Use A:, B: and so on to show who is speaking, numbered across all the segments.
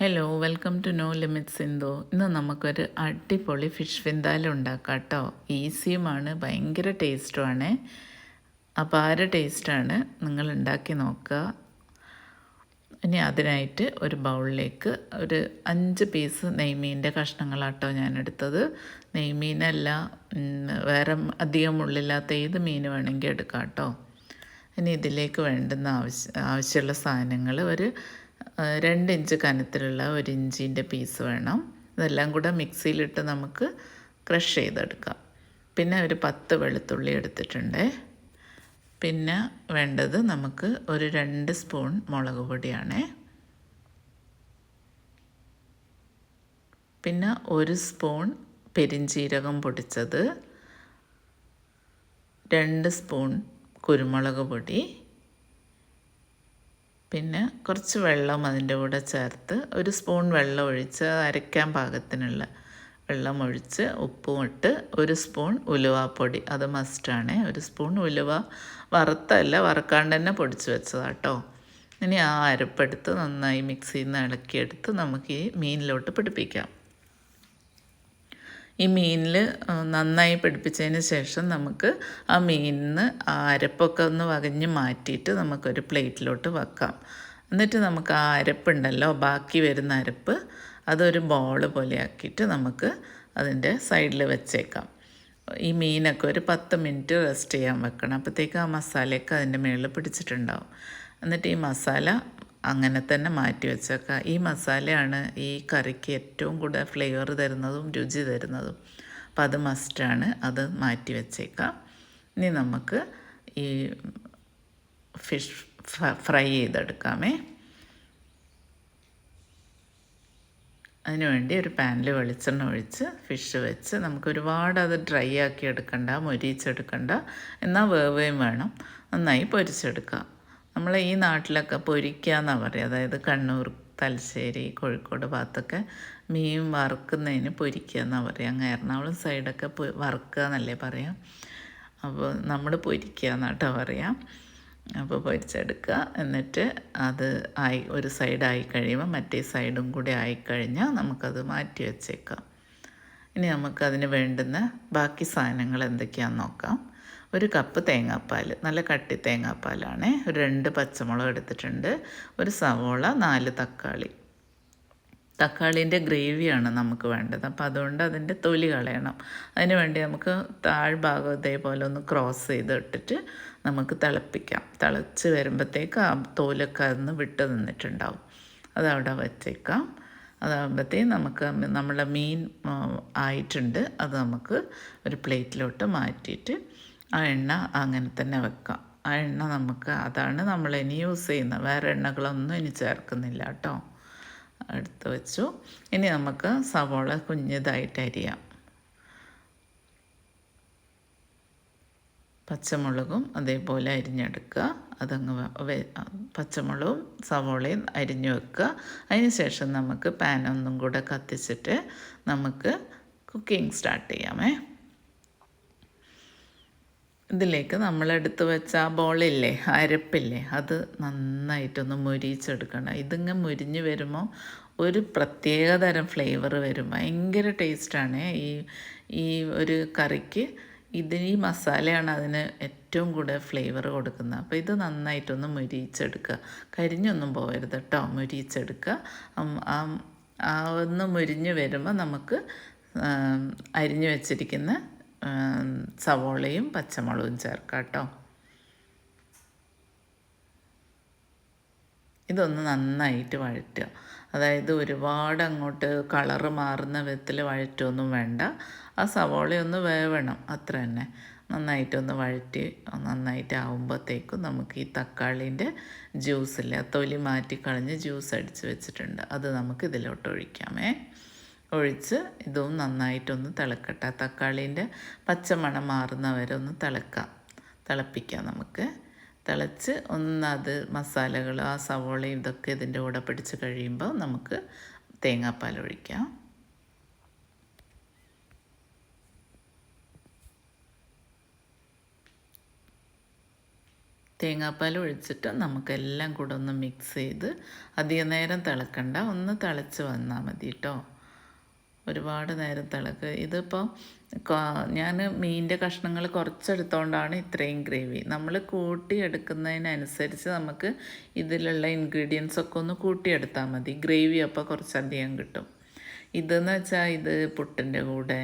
A: Hello welcome to no limits Sindhu ഇന്ന് നമുക്കൊരു അടിപൊളി ഫിഷ് വിന്താല ഉണ്ടാക്കാം കേട്ടോ ഈസിയുമാണ് ഭയങ്കര ടേസ്റ്റുമാണ് അപാര ടേസ്റ്റാണ് നിങ്ങൾ ഉണ്ടാക്കി നോക്കുക. ഇനി അതിനായിട്ട് ഒരു ബൗളിലേക്ക് ഒരു അഞ്ച് പീസ് നെയ്മീന്റെ കഷ്ണങ്ങളാട്ടോ ഞാൻ എടുത്തത് നെയ്മീനല്ല വേറെ അധികം ഉള്ളില്ലാത്ത ഏത് മീൻ വേണമെങ്കിൽ എടുക്കാം കേട്ടോ ഇനി ഇതിലേക്ക് വേണ്ടുന്ന ആവശ്യ ആവശ്യമുള്ള സാധനങ്ങൾ ഒരു രണ്ട് ഇഞ്ച് കനത്തിലുള്ള ഒരു ഇഞ്ചിന്റെ പീസ് വേണം. ഇതെല്ലാം കൂടെ മിക്സിയിലിട്ട് നമുക്ക് ക്രഷ് ചെയ്തെടുക്കാം. പിന്നെ ഒരു പത്ത് വെളുത്തുള്ളി എടുത്തിട്ടുണ്ട്. പിന്നെ വേണ്ടത് നമുക്ക് ഒരു രണ്ട് സ്പൂൺ മുളക് പൊടിയാണ്. പിന്നെ ഒരു സ്പൂൺ പെരിഞ്ചീരകം പൊടിച്ചത്. രണ്ട് സ്പൂൺ കുരുമുളക് പൊടി. പിന്നെ കുറച്ച് വെള്ളം അതിന്റെ കൂടെ ചേർത്ത് ഒരു സ്പൂൺ വെള്ളം ഒഴിച്ച് അരയ്ക്കാൻ പാകത്തിനുള്ള വെള്ളം ഒഴിച്ച് ഉപ്പും ഇട്ട് ഒരു സ്പൂൺ ഉലുവാപ്പൊടി. അത് മസ്റ്റാണ്. ഒരു സ്പൂൺ ഉലുവ വറുത്തല്ല വറുക്കാണ്ട് തന്നെ പൊടിച്ച് വെച്ചതാട്ടോ. ഇനി ആ അരപ്പെടുത്ത് നന്നായി മിക്സിയിൽ നിന്ന് ഇളക്കിയെടുത്ത് നമുക്ക് ഈ മീനിലോട്ട് പിടിപ്പിക്കാം. ഈ മീനിൽ നന്നായി പിടിപ്പിച്ചതിന് ശേഷം നമുക്ക് ആ മീനിന്ന് ആ അരപ്പൊക്കെ ഒന്ന് വകഞ്ഞ് മാറ്റിയിട്ട് നമുക്കൊരു പ്ലേറ്റിലോട്ട് വെക്കാം. എന്നിട്ട് നമുക്ക് ആ അരപ്പുണ്ടല്ലോ ബാക്കി വരുന്ന അരപ്പ് അതൊരു ബോൾ പോലെ ആക്കിയിട്ട് നമുക്ക് അതിന്റെ സൈഡിൽ വെച്ചേക്കാം. ഈ മീനൊക്കെ ഒരു പത്ത് മിനിറ്റ് റെസ്റ്റ് ചെയ്യാൻ വെക്കണം. അപ്പോഴത്തേക്ക് ആ മസാലയൊക്കെ അതിന്റെ മുകളിൽ പിടിച്ചിട്ടുണ്ടാവും. എന്നിട്ട് ഈ മസാല അങ്ങനെ തന്നെ മാറ്റി വെച്ചേക്കുക ഈ മസാലയാണ് ഈ കറിക്ക് ഏറ്റവും കൂടുതൽ ഫ്ലേവർ തരുന്നതും രുചി തരുന്നതും. അപ്പം അത് മസ്റ്റാണ് അത് മാറ്റി വെച്ചേക്കാം. ഇനി നമുക്ക് ഈ ഫിഷ് ഫ്രൈ ചെയ്തെടുക്കാമേ. അതിനുവേണ്ടി ഒരു പാനിൽ വെളിച്ചെണ്ണ ഒഴിച്ച് ഫിഷ് വെച്ച് നമുക്ക് ഒരുപാട് അത് ഡ്രൈ ആക്കി എടുക്കണ്ട മൊരിച്ചെടുക്കണ്ട എന്നാൽ വേവുകയും വേണം. നന്നായി പൊരിച്ചെടുക്കുക നമ്മൾ ഈ നാട്ടിലൊക്കെ പൊരിക്കുക എന്നാണ് പറയുക അതായത് കണ്ണൂർ തലശ്ശേരി കോഴിക്കോട് ഭാഗത്തൊക്കെ മീൻ വറുക്കുന്നതിന് പൊരിക്കുക എന്നാണ് പറയുക അങ്ങ് എറണാകുളം സൈഡൊക്കെ വറുക്കുക എന്നല്ലേ പറയാം. അപ്പോൾ നമ്മൾ പൊരിക്കുക എന്നാട്ടോ പറയാം. അപ്പോൾ പൊരിച്ചെടുക്കുക എന്നിട്ട് അത് ആയി ഒരു സൈഡായി കഴിയുമ്പോൾ മറ്റേ സൈഡും കൂടി ആയിക്കഴിഞ്ഞാൽ നമുക്കത് മാറ്റി വെച്ചേക്കാം. ഇനി നമുക്കതിന് വേണ്ടുന്ന ബാക്കി സാധനങ്ങൾ എന്തൊക്കെയാണെന്ന് നോക്കാം. ഒരു കപ്പ് തേങ്ങാപ്പാൽ നല്ല കട്ടി തേങ്ങാപ്പാലാണ്. ഒരു രണ്ട് പച്ചമുളക് എടുത്തിട്ടുണ്ട്. ഒരു സവോള നാല് തക്കാളി. തക്കാളീന്റെ ഗ്രേവിയാണ് നമുക്ക് വേണ്ടത്. അപ്പോൾ അതുകൊണ്ട് അതിന്റെ തൊലി കളയണം. അതിന് വേണ്ടി നമുക്ക് താഴ്ഭാഗം ഇതേപോലെ ഒന്ന് ക്രോസ് ചെയ്ത് ഇട്ടിട്ട് നമുക്ക് തിളപ്പിക്കാം. തിളച്ച് വരുമ്പോഴത്തേക്ക് ആ തോലൊക്കെ അതിന്ന് വിട്ട് നിന്നിട്ടുണ്ടാവും. അതവിടെ വച്ചേക്കാം. അതാകുമ്പോഴത്തേക്കും നമുക്ക് നമ്മളെ മീൻ ആയിട്ടുണ്ട്. അത് നമുക്ക് ഒരു പ്ലേറ്റിലോട്ട് മാറ്റിയിട്ട് ആ എണ്ണ അങ്ങനെ തന്നെ വെക്കാം. ആ എണ്ണ നമുക്ക് അതാണ് നമ്മൾ ഇനി യൂസ് ചെയ്യുന്നത്. വേറെ എണ്ണകളൊന്നും ഇനി ചേർക്കുന്നില്ല കേട്ടോ. എടുത്ത് വെച്ചു. ഇനി നമുക്ക് സവോള കുഞ്ഞതായിട്ട് അരിയാം. പച്ചമുളകും അതേപോലെ അരിഞ്ഞെടുക്കുക. അതങ്ങ് പച്ചമുളകും സവോളയും അരിഞ്ഞു വെക്കുക. അതിന് ശേഷം നമുക്ക് പാൻ ഒന്നും കൂടെ കത്തിച്ചിട്ട് നമുക്ക് കുക്കിംഗ് സ്റ്റാർട്ട് ചെയ്യാമേ. ഇതിലേക്ക് നമ്മളെടുത്ത് വെച്ച ആ ബോളില്ലേ അരപ്പില്ലേ അത് നന്നായിട്ടൊന്ന് മുരിച്ചെടുക്കണം. ഇതിങ്ങ് മുരിഞ്ഞ് വരുമ്പോൾ ഒരു പ്രത്യേക തരം ഫ്ലേവർ വരും. ഭയങ്കര ടേസ്റ്റാണ് ഈ ഈ ഒരു കറിക്ക് ഇത് ഈ മസാലയാണ് അതിന് ഏറ്റവും കൂടുതൽ ഫ്ലേവർ കൊടുക്കുന്നത്. അപ്പോൾ ഇത് നന്നായിട്ടൊന്ന് മുരിച്ചെടുക്കുക. കരിഞ്ഞൊന്നും പോകരുത് കേട്ടോ. മുരിച്ചെടുക്കുക. ഒന്ന് മുരിഞ്ഞ് വരുമ്പോൾ നമുക്ക് അരിഞ്ഞു വെച്ചിരിക്കുന്ന സവോളയും പച്ചമുളകും ചേർക്കാം കേട്ടോ ഇതൊന്ന് നന്നായിട്ട് വഴറ്റുക. അതായത് ഒരുപാട് അങ്ങോട്ട് കളറ് മാറുന്ന വിധത്തിൽ വഴറ്റൊന്നും വേണ്ട. ആ സവോളയൊന്ന് വേവണം അത്ര തന്നെ. നന്നായിട്ടൊന്ന് വഴറ്റി നന്നായിട്ട് ആവുമ്പോഴത്തേക്കും നമുക്ക് ഈ തക്കാളിന്റെ ജ്യൂസില്ലേ തൊലി മാറ്റി കളഞ്ഞ് ജ്യൂസ് അടിച്ച് വെച്ചിട്ടുണ്ട്. അത് നമുക്ക് ഇതിലോട്ട് ഒഴിക്കാമേ. ഒഴിച്ച് ഇതും നന്നായിട്ടൊന്ന് തിളക്കട്ടെ. തക്കാളീന്റെ പച്ചമണം മാറുന്ന വരെ ഒന്ന് തിളക്കാം. തിളപ്പിക്കാം നമുക്ക്. തിളച്ച് ഒന്ന് അത് മസാലകൾ ആ സവോളയും ഇതൊക്കെ ഇതിന്റെ കൂടെ പിടിച്ച് കഴിയുമ്പോൾ നമുക്ക് തേങ്ങാപ്പാൽ ഒഴിക്കാം. തേങ്ങാപ്പാൽ ഒഴിച്ചിട്ട് നമുക്കെല്ലാം കൂടെ ഒന്ന് മിക്സ് ചെയ്ത് അധിക നേരം തിളക്കണ്ട. ഒന്ന് തിളച്ച് വന്നാൽ മതി കേട്ടോ. ഒരുപാട് നേരം തിളക്ക്. ഇതിപ്പോൾ ഞാൻ മീനിന്റെ കഷ്ണങ്ങൾ കുറച്ചെടുത്തോണ്ടാണ് ഇത്രയും ഗ്രേവി. നമ്മൾ കൂട്ടിയെടുക്കുന്നതിനനുസരിച്ച് നമുക്ക് ഇതിലുള്ള ഇൻഗ്രീഡിയൻസ് ഒക്കെ ഒന്ന് കൂട്ടിയെടുത്താൽ മതി. ഗ്രേവി അപ്പോൾ കുറച്ചധികം കിട്ടും. ഇതെന്ന് വെച്ചാൽ ഇത് പുട്ടിന്റെ കൂടെ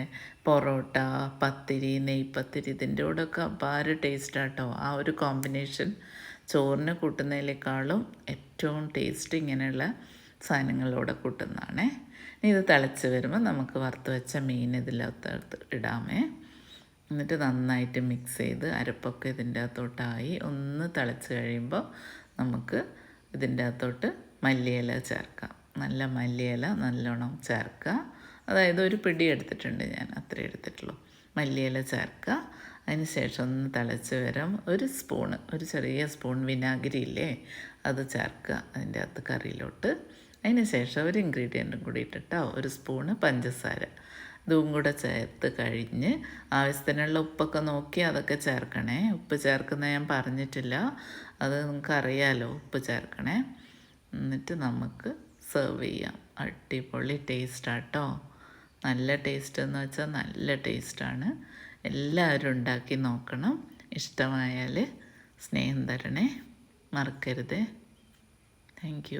A: പൊറോട്ട പത്തിരി നെയ്പത്തിരി ഇതിന്റെ കൂടെയൊക്കെ അപാര ടേസ്റ്റാട്ടോ ആ ഒരു കോമ്പിനേഷൻ ചോറിന് കൂട്ടുന്നതിനേക്കാളും ഏറ്റവും ടേസ്റ്റ് ഇങ്ങനെയുള്ള സാധനങ്ങളോടെ കൂട്ടുന്നതാണേ. ഇനി ഇത് തിളച്ച് വരുമ്പോൾ നമുക്ക് വറുത്ത് വെച്ച മീൻ ഇതിലകത്ത് ഇടാമേ. എന്നിട്ട് നന്നായിട്ട് മിക്സ് ചെയ്ത് അരപ്പൊക്കെ ഇതിന്റെ അകത്തോട്ടായി ഒന്ന് തിളച്ച് കഴിയുമ്പോൾ നമുക്ക് ഇതിന്റെ അകത്തോട്ട് മല്ലിയില ചേർക്കാം. നല്ല മല്ലിയില നല്ലോണം ചേർക്കുക. അതായത് ഒരു പിടി എടുത്തിട്ടുണ്ട് ഞാൻ അത്രേ എടുത്തിട്ടുള്ളൂ. മല്ലിയില ചേർക്കുക. അതിന് ശേഷം ഒന്ന് തിളച്ച് വരാം. ഒരു സ്പൂണ് ഒരു ചെറിയ സ്പൂൺ വിനാഗിരി ഇല്ലേ? അത് ചേർക്കുക അതിന്റെ അകത്ത് കറിയിലോട്ട്. അതിന് ശേഷം ഒരു ഇൻഗ്രീഡിയന്റും കൂടി ഇട്ടിട്ടോ ഒരു സ്പൂണ് പഞ്ചസാര. ഇതും കൂടെ ചേർത്ത് കഴിഞ്ഞ് ആവശ്യത്തിനുള്ള ഉപ്പൊക്കെ നോക്കി അതൊക്കെ ചേർക്കണേ. ഉപ്പ് ചേർക്കുന്ന ഞാൻ പറഞ്ഞിട്ടില്ല. അത് നിങ്ങൾക്ക് അറിയാലോ ഉപ്പ് ചേർക്കണേ. എന്നിട്ട് നമുക്ക് സെർവ് ചെയ്യാം. അടിപൊളി ടേസ്റ്റാട്ടോ നല്ല ടേസ്റ്റ് എന്ന് വെച്ചാൽ നല്ല ടേസ്റ്റാണ് എല്ലാവരും ഉണ്ടാക്കി നോക്കണം. ഇഷ്ടമായാൽ സ്നേഹം തരണേ. മറക്കരുത്. താങ്ക്